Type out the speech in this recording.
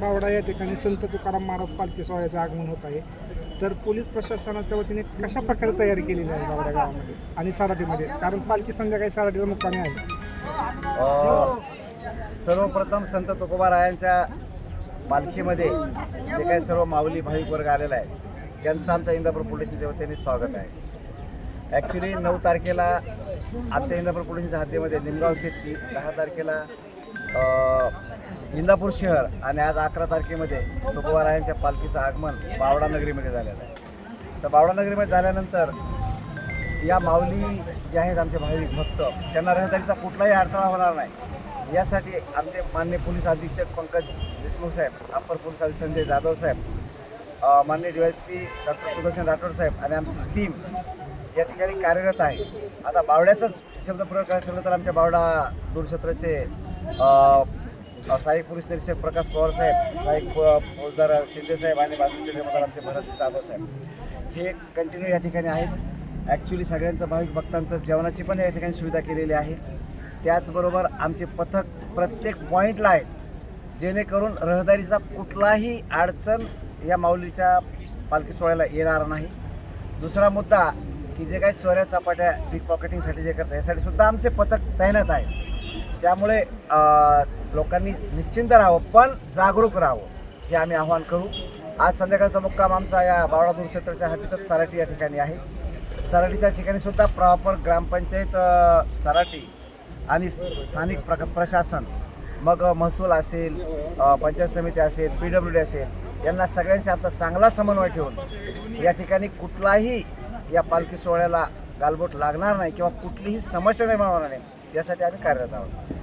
बावडा या ठिकाणी संत तुकाराम महाराज पालखी सोहळ्याचं आगमन होत आहे. तर पोलीस प्रशासनाच्या वतीने कशा प्रकारे तयारी केलेली आहे बावडा गावामध्ये आणि साराटीमध्ये कारण पालखी संध्याकाळी साराटीला मुक्कामी आहे. सर्वप्रथम संत तुकोबारायांच्या पालखीमध्ये जे काही सर्व माऊली भाविक वर्ग आलेला आहे त्यांचं आमच्या इंदापूर पोलीस स्टेशनच्या वतीने स्वागत आहे. ॲक्च्युली नऊ तारखेला आमच्या इंदापूर पोलिसांच्या हातीमध्ये निमगाव केतकी दहा तारखेला इंदापूर शहर आणि आज अकरा तारखेमध्ये तुकोबारायांच्या पालखीचं आगमन बावडा नगरीमध्ये झालेलं आहे. तर बावडा नगरीमध्ये झाल्यानंतर या माऊली जे आहेत आमचे भाविक भक्त त्यांना रहदारीचा कुठलाही अडथळा होणार नाही. यासाठी आमचे मान्य पोलीस अधीक्षक पंकज देशमुख साहेब अप्पर पोलीस अधीक्षक संजय जाधव साहेब मान्य D S P doctor Sudarshan Rathod साहेब आणि आमची टीम या ठिकाणी कार्यरत आहे. आता बावड्याचाच शब्द प्रयोग करायचा तर आमच्या बावडा दूरक्षेत्राचे सहाय्यक पोलीस निरीक्षक प्रकाश पवार साहेब सहाय्यक फ- फौजदार शिंदे साहेब आणि बाजूचे जमादार आमचे भरत जाधव साहेब. हे कंटिन्यू या ठिकाणी आहेत. ॲक्च्युली सगळ्यांचं भाविक भक्तांचं जेवणाची पण या ठिकाणी सुविधा केलेली आहे. त्याचबरोबर आमचे पथक प्रत्येक पॉईंटला आहेत. जेणेकरून रहदारीचा कुठलाही अडचण या माऊलीच्या पालखी सोहळ्याला येणार नाही. दुसरा मुद्दा की जे काही चोऱ्या चपाट्या पिक पॉकेटिंगसाठी जे करतात यासाठी सुद्धा आमचे पथक तैनात आहेत. त्यामुळे लोकांनी निश्चिंत राहावं पण जागरूक राहावं हे आम्ही आवाहन करू. आज संध्याकाळचा मुक्काम आमचा या बावळा दूरक्षेत्राच्या हद्दीतच सराटी या ठिकाणी आहे. सराटीच्या ठिकाणी सुद्धा प्रॉपर ग्रामपंचायत सराटी आणि स्थानिक प्र प्रशासन मग महसूल असेल पंचायत समिती असेल पी डब्ल्यू डी असेल यांना सगळ्यांशी आमचा चांगला समन्वय ठेवून या ठिकाणी कुठलाही या पालखी सोहळ्याला गालबोट लागणार नाही किंवा कुठलीही समस्या निर्माण होणार नाही. यासाठी आम्ही कार्यरत आहोत.